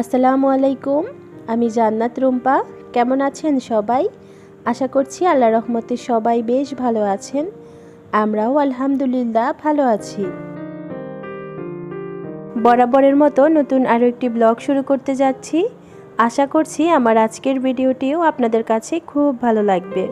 আসসালামু আলাইকুম, আমি জান্নাত রুম্পা। কেমন আছেন সবাই? আশা করছি আল্লাহ রহমতে সবাই বেশ ভালো আছেন। আমরাও আলহামদুলিল্লাহ ভালো আছি। বরাবরের মতো নতুন আরও একটি ব্লগ শুরু করতে যাচ্ছি। আশা করছি আমার আজকের ভিডিওটিও আপনাদের কাছে খুব ভালো লাগবে।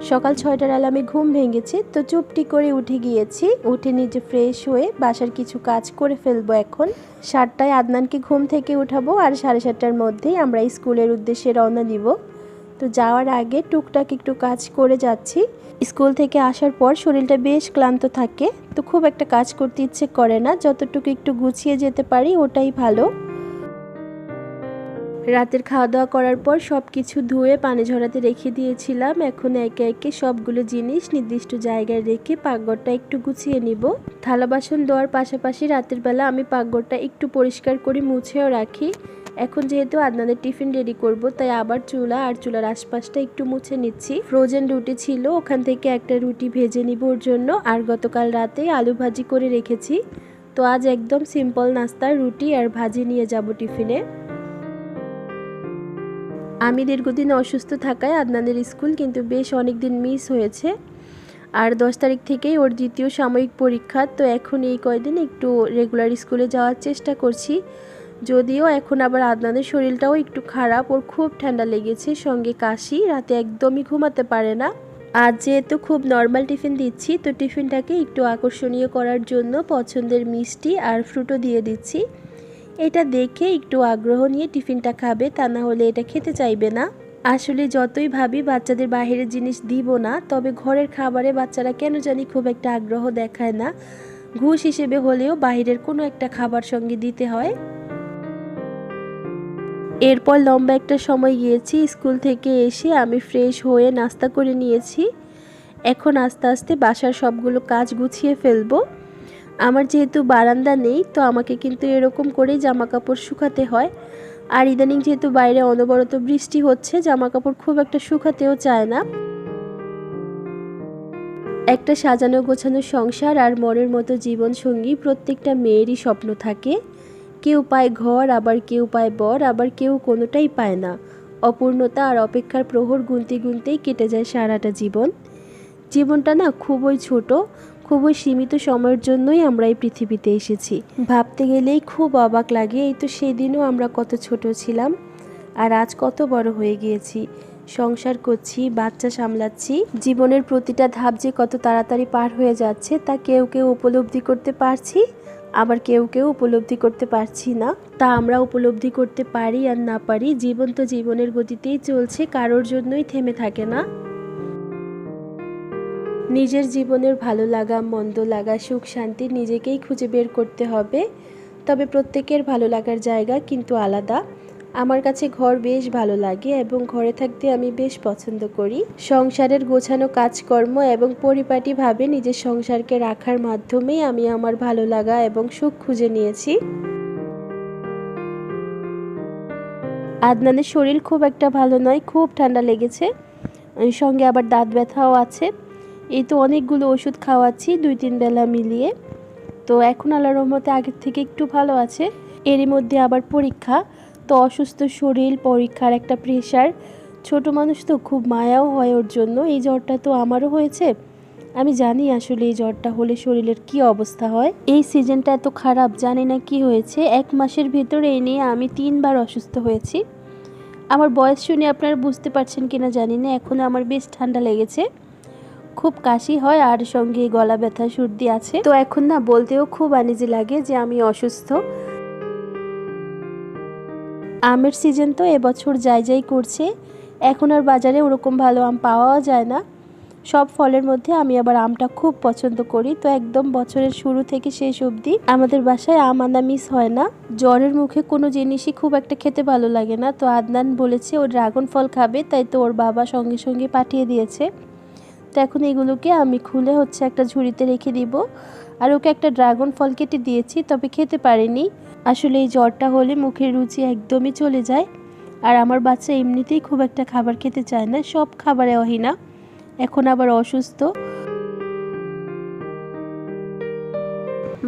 সকাল ছয়টার আলামে ঘুম ভেঙেছে, তো চুপটি করে উঠে গিয়েছি। উঠে নিজে ফ্রেশ হয়ে বাসার কিছু কাজ করে ফেলব এখন। সাতটায় আদনানকে ঘুম থেকে উঠাবো আর সাড়ে সাতটার মধ্যেই আমরা স্কুলের উদ্দেশ্যে রওনা দিব। তো যাওয়ার আগে টুকটাক একটু কাজ করে যাচ্ছি। স্কুল থেকে আসার পর শরীরটা বেশ ক্লান্ত থাকে, তো খুব একটা কাজ করতে ইচ্ছে করে না। যতটুকু একটু গুছিয়ে যেতে পারি, ওটাই ভালো। রাতের খাওয়া দাওয়া করার পর সব কিছু ধুয়ে পানি ঝরাতে রেখে দিয়েছিলাম। এখন একে একে সবগুলো জিনিস নির্দিষ্ট জায়গায় রেখে পাকঘরটা একটু গুছিয়ে নিব। থালা বাসন দেওয়ার পাশাপাশি রাতের বেলা আমি পাকঘরটা একটু পরিষ্কার করে মুছেও রাখি। এখন যেহেতু আদনাদের টিফিন রেডি করব, তাই আবার চুলা আর চুলার আশপাশটা একটু মুছে নিচ্ছি। ফ্রোজেন রুটি ছিল, ওখান থেকে একটা রুটি ভেজে নিব ওর জন্য। আর গতকাল রাতে আলু ভাজি করে রেখেছি। তো আজ একদম সিম্পল নাস্তার রুটি আর ভাজি নিয়ে যাব টিফিনে। আমি দীর্ঘদিন অসুস্থ থাকায় আদনানের স্কুল কিন্তু বেশ অনেক দিন মিস হয়েছে। আর দশ তারিখ থেকেই ওর দ্বিতীয় সাময়িক পরীক্ষা, তো এখন এই কয়দিন একটু রেগুলার স্কুলে যাওয়ার চেষ্টা করছি। যদিও এখন আবার আদনানের শরীরটাও একটু খারাপ, ওর খুব ঠান্ডা লেগেছে, সঙ্গে কাশি, রাতে একদমই ঘুমাতে পারে না। আজ যেহেতু খুব নর্মাল টিফিন দিচ্ছি, তো টিফিনটাকে একটু আকর্ষণীয় করার জন্য পছন্দের মিষ্টি আর ফ্রুটও দিয়ে দিচ্ছি। এটা দেখে একটু আগ্রহ নিয়ে টিফিনটা খাবে, তা না হলে এটা খেতে চাইবে না। আসলে যতই ভাবি বাচ্চাদের বাহিরের জিনিস দিব না, তবে ঘরের খাবারে বাচ্চারা কেন জানি খুব একটা আগ্রহ দেখায় না। ঘুষ হিসেবে হলেও বাহিরের কোনো একটা খাবার সঙ্গে দিতে হয়। এরপর লম্বা একটা সময় গিয়েছি, স্কুল থেকে এসে আমি ফ্রেশ হয়ে নাস্তা করে নিয়েছি। এখন আস্তে আস্তে বাসার সবগুলো কাজ গুছিয়ে ফেলব। আমার যেহেতু বারান্দা নেই, তো আমাকে কিন্তু এরকম করেই জামা কাপড় শুকাতে হয়। আর ইদানিং যেহেতু বাইরে অনবরত বৃষ্টি হচ্ছে জামা কাপড় খুব একটা শুকাতেও চায় না। একটা সাজানো গোছানো সংসার আর মনের মতো জীবন সঙ্গী প্রত্যেকটা মেয়েরই স্বপ্ন থাকে। কেউ পায় ঘর, আবার কেউ পায় বর, আবার কেউ কোনোটাই পায় না। অপূর্ণতা আর অপেক্ষার প্রহর গুনতে গুনতেই কেটে যায় সারাটা জীবন। জীবনটা না খুবই ছোট খুবই সীমিত সময়ের জন্যই আমরা এই পৃথিবীতে এসেছি। ভাবতে গেলেই খুব অবাক লাগে, এই তো সেদিনও আমরা কত ছোট ছিলাম আর আজ কত বড় হয়ে গিয়েছি। সংসার করছি, বাচ্চা সামলাচ্ছি, জীবনের প্রতিটা ধাপ যে কত তাড়াতাড়ি পার হয়ে যাচ্ছে তা কেউ কেউ উপলব্ধি করতে পারছি, আবার কেউ কেউ উপলব্ধি করতে পারছি না। তা আমরা উপলব্ধি করতে পারি আর না পারি, জীবন তো জীবনের গতিতেই চলছে, কারোর জন্যই থেমে থাকে না। নিজের জীবনের ভালো লাগা, মন্দ লাগা, সুখ, শান্তি নিজেকেই খুঁজে বের করতে হবে। তবে প্রত্যেকের ভালো লাগার জায়গা কিন্তু আলাদা। আমার কাছে ঘর বেশ ভালো লাগে এবং ঘরে থাকতে আমি বেশ পছন্দ করি। সংসারের গোছানো কাজকর্ম এবং পরিপাটিভাবে নিজের সংসারকে রাখার মাধ্যমেই আমি আমার ভালো লাগা এবং সুখ খুঁজে নিয়েছি। আদনানের শরীর খুব একটা ভালো নয়, খুব ঠান্ডা লেগেছে। সঙ্গে আবার দাঁত ব্যথাও আছে। এই তো অনেকগুলো ওষুধ খাওয়াচ্ছি, দুই তিন বেলা মিলিয়ে। তো এখন আল্লাহ রহমতে আগের থেকে একটু ভালো আছে। এরই মধ্যে আবার পরীক্ষা। তো অসুস্থ শরীর, পরীক্ষার একটা প্রেশার ছোট মানুষ তো খুব মায়াও হয় ওর জন্য। এই জ্বরটা তো আমারও হয়েছে। আমি জানি আসলে এই জ্বরটা হলে শরীরের কি অবস্থা হয়। এই সিজনটা এত খারাপ, জানি না কি হয়েছে। এক মাসের ভিতরে এই নিয়ে আমি তিনবার অসুস্থ হয়েছি। আমার বয়স শুনে আপনারা বুঝতে পারছেন কিনা জানি না। এখনও আমার বেশ ঠান্ডা লেগেছে। খুব কাশি হয় আর সঙ্গে গলা ব্যথা, সর্দি আছে। তো এখন না বলতেও খুব আনিজি লাগে যে আমি অসুস্থ। আমের সিজন তো এবছর যাই যাই করছে। এখন আর বাজারে ওরকম ভালো আম পাওয়াও যায় না। সব ফলের মধ্যে আমি আবার আমটা খুব পছন্দ করি। তো একদম বছরের শুরু থেকে শেষ অবধি আমাদের বাসায় আম আনা মিস হয় না। জ্বরের মুখে কোনো জিনিসই খুব একটা খেতে ভালো লাগে না। তো আদনান বলেছে ও ড্রাগন ফল খাবে, তাই তো ওর বাবা সঙ্গে সঙ্গে পাঠিয়ে দিয়েছে। তো এখন এগুলোকে আমি খুলে হচ্ছে একটা ঝুড়িতে রেখে দিব। আর ওকে একটা ড্রাগন ফল কেটে দিয়েছি, তবে খেতে পারেনি। আসলে এই জ্বরটা হলে মুখের রুচি একদমই চলে যায়। আর আমার বাচ্চা এমনিতেই খুব একটা খাবার খেতে চায় না, সব খাবারে অহিনা। এখন আবার অসুস্থ।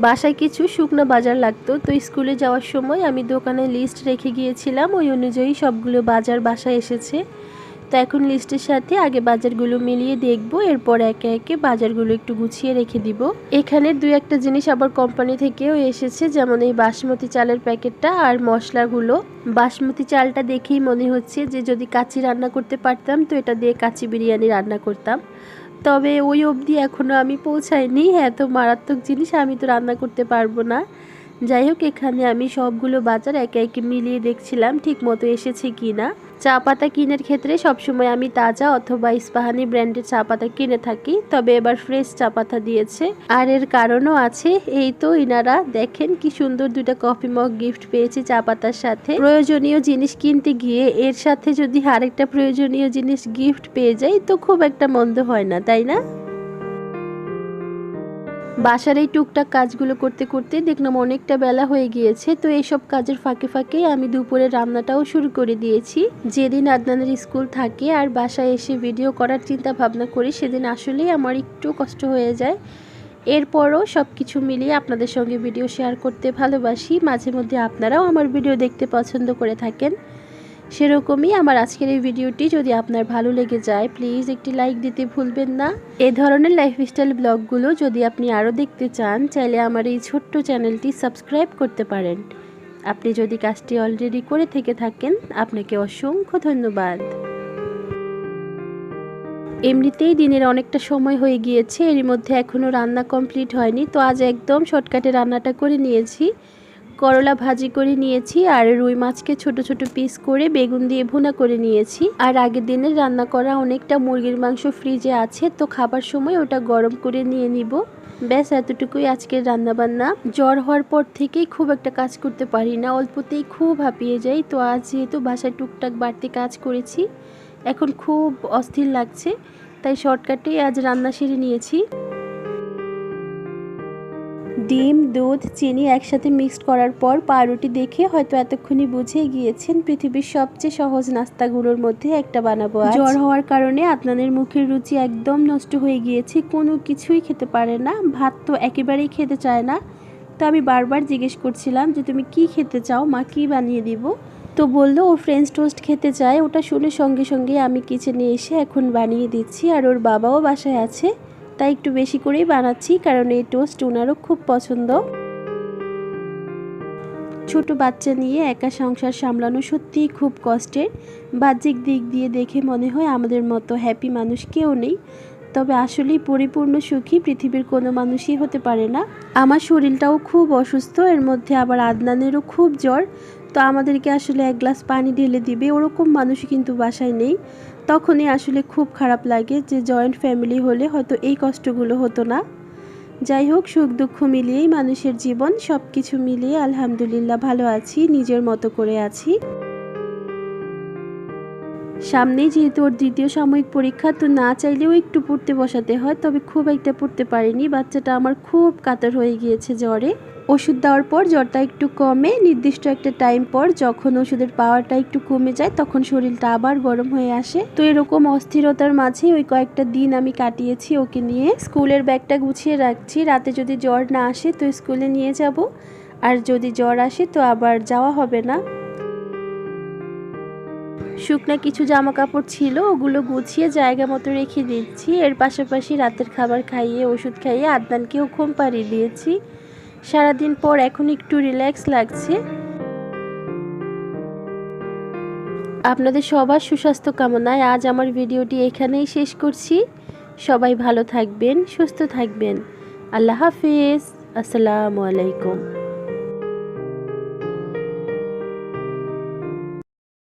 বাসায় কিছু শুকনো বাজার লাগতো, তো স্কুলে যাওয়ার সময় আমি দোকানে লিস্ট রেখে গিয়েছিলাম, ওই অনুযায়ী সবগুলো বাজার বাসায় এসেছে। তো এখন লিস্টের সাথে আগে বাজারগুলো মিলিয়ে দেখব, এরপর একে একে বাজারগুলো একটু গুছিয়ে রেখে দিব। এখানে দুই একটা জিনিস আবার কোম্পানি থেকেও এসেছে, যেমন এই বাসমতি চালের প্যাকেটটা আর মশলাগুলো। বাসমতি চালটা দেখেই মনে হচ্ছে যে যদি কাচি রান্না করতে পারতাম, তো এটা দিয়ে কাচি বিরিয়ানি রান্না করতাম। তবে ওই অবধি এখনও আমি পৌঁছাইনি, এত মারাত্মক জিনিস আমি তো রান্না করতে পারব না। যাই হোক, এখানে আমি সবগুলো বাজার একে একে মিলিয়ে দেখছিলাম, ঠিক মতো এসেছে কি না চা পাতা কিনের ক্ষেত্রে সবসময় আমি তাজা অথবা ইস্পাহানি ব্র্যান্ডের চা পাতা কিনে থাকি, তবে এবার ফ্রেশ চা পাতা দিয়েছে। আর এর কারণও আছে, এই তো ইনারা, দেখেন কি সুন্দর দুইটা কফি মগ গিফট পেয়েছি চা পাতার সাথে। প্রয়োজনীয় জিনিস কিনতে গিয়ে এর সাথে যদি আরেকটা প্রয়োজনীয় জিনিস গিফট পেয়ে যাই, তো খুব একটা মন্দ হয় না, তাই না? বাসার এই টুকটাক কাজগুলো করতে করতে দেখলাম অনেকটা বেলা হয়ে গিয়েছে, তো এইসব কাজের ফাঁকে ফাঁকে আমি দুপুরে রান্নাটাও শুরু করে দিয়েছি। যেদিন আদনানের স্কুল থাকে আর বাসায় এসে ভিডিও করার চিন্তা ভাবনা করি, সেদিন আসলেই আমার একটু কষ্ট হয়ে যায়। এরপরও সব কিছু মিলিয়ে আপনাদের সঙ্গে ভিডিও শেয়ার করতে ভালোবাসি। মাঝে মধ্যে আপনারাও আমার ভিডিও দেখতে পছন্দ করে থাকেন। সেরকমই আমার আজকের এই ভিডিওটি যদি আপনার ভালো লেগে যায় প্লিজ একটি লাইক দিতে ভুলবেন না। এ ধরনের লাইফস্টাইল ব্লগগুলো যদি আপনি আরও দেখতে চান, চাইলে আমার এই ছোট্ট চ্যানেলটি সাবস্ক্রাইব করতে পারেন। আপনি যদি কাজটি অলরেডি করে থেকে থাকেন, আপনাকে অসংখ্য ধন্যবাদ। এমনিতেই দিনের অনেকটা সময় হয়ে গিয়েছে এর মধ্যে এখনও রান্না কমপ্লিট হয়নি, তো আজ একদম শর্টকাটে রান্নাটা করে নিয়েছি। করলা ভাজি করে নিয়েছি আর রুই মাছকে ছোট ছোট পিস করে বেগুন দিয়ে ভুনা করে নিয়েছি। আর আগের দিনের রান্না করা অনেকটা মুরগির মাংস ফ্রিজে আছে, তো খাবার সময় ওটা গরম করে নিয়ে নিব। ব্যাস, এতটুকুই আজকের রান্নাবান্না। জ্বর হওয়ার পর থেকেই খুব একটা কাজ করতে পারি না, অল্পতেই খুব হাঁপিয়ে যাই। তো আজ যেহেতু বাসায় টুকটাক বাড়তি কাজ করেছি, এখন খুব অস্থির লাগছে, তাই শর্টকাটেই আজ রান্না সেরে নিয়েছি। ডিম, দুধ, চিনি একসাথে মিক্সড করার পর পাউরুটি দেখে হয়তো এতক্ষণই বুঝে গিয়েছেন পৃথিবীর সবচেয়ে সহজ নাস্তাগুলোর মধ্যে একটা বানাবো জ্বর হওয়ার কারণে আপনাদের মুখের রুচি একদম নষ্ট হয়ে গিয়েছে, কোনো কিছুই খেতে পারে না, ভাত তো একেবারেই খেতে চায় না। তো আমি বারবার জিজ্ঞেস করছিলাম যে, তুমি কি খেতে চাও? মা, কি বানিয়ে দিব? তো বলল, ও ফ্রেঞ্চ টোস্ট খেতে চায়। ওটা শুনে সঙ্গে সঙ্গে আমি কিচেনে এসে এখন বানিয়ে দিচ্ছি আর ওর বাবাও বাসায় আছে। তাই একটু বেশি করেই বানাচ্ছি, কারণ এই টোস্ট ওনারও খুব পছন্দ। ছোট বাচ্চা নিয়ে একা সংসার সামলানো সত্যিই খুব কষ্টের। বাহ্যিক দিক দিয়ে দেখে মনে হয় আমাদের মতো হ্যাপি মানুষ কেউ নেই। তবে আসলেই পরিপূর্ণ সুখী পৃথিবীর কোনো মানুষই হতে পারে না। আমার শরীরটাও খুব অসুস্থ, এর মধ্যে আবার আদনানেরও খুব জ্বর। তো আমাদেরকে আসলে এক গ্লাস পানি ঢেলে দিবে, ওরকম মানুষ কিন্তু বাসায় নেই। তখনই আসলে খুব খারাপ লাগে যে জয়েন্ট ফ্যামিলি হলে হয়তো এই কষ্টগুলো হতো না। যাই হোক, সুখ দুঃখ মিলিয়েই মানুষের জীবন সব কিছু মিলিয়ে আলহামদুলিল্লাহ ভালো আছি, নিজের মতো করে আছি। সামনেই যেহেতু ওর দ্বিতীয় সাময়িক পরীক্ষা, তো না চাইলেও একটু পড়তে বসাতে হয়, তবে খুব একটা পড়তে পারিনি। বাচ্চাটা আমার খুব কাতর হয়ে গিয়েছে জ্বরে। ওষুধ দেওয়ার পর জ্বরটা একটু কমে, নির্দিষ্ট একটা টাইম পর যখন ওষুধের পাওয়ারটা একটু কমে যায়, তখন শরীরটা আবার গরম হয়ে আসে। তো এরকম অস্থিরতার মাঝে ওই কয়েকটা দিন আমি কাটিয়েছি ওকে নিয়ে। স্কুলের ব্যাগটা গুছিয়ে রাখছি। রাতে যদি জ্বর না আসে তো স্কুলে নিয়ে যাব। আর যদি জ্বর আসে তো আবার যাওয়া হবে না। শুকনা কিছু জামা কাপড় ছিল, ওগুলো গুছিয়ে জায়গা মতো রেখে দিচ্ছি। এর পাশাপাশি রাতের খাবার খাইয়ে, ওষুধ খাইয়ে আদনানকেও ঘুম পাড়িয়ে দিয়েছি। সারাদিন পর এখন একটু রিল্যাক্স লাগছে। আপনাদের সবার সুস্বাস্থ্য কামনায় আজ আমার ভিডিওটি এখানেই শেষ করছি। সবাই ভালো থাকবেন, সুস্থ থাকবেন। আল্লাহ হাফিজ। আসসালামু আলাইকুম।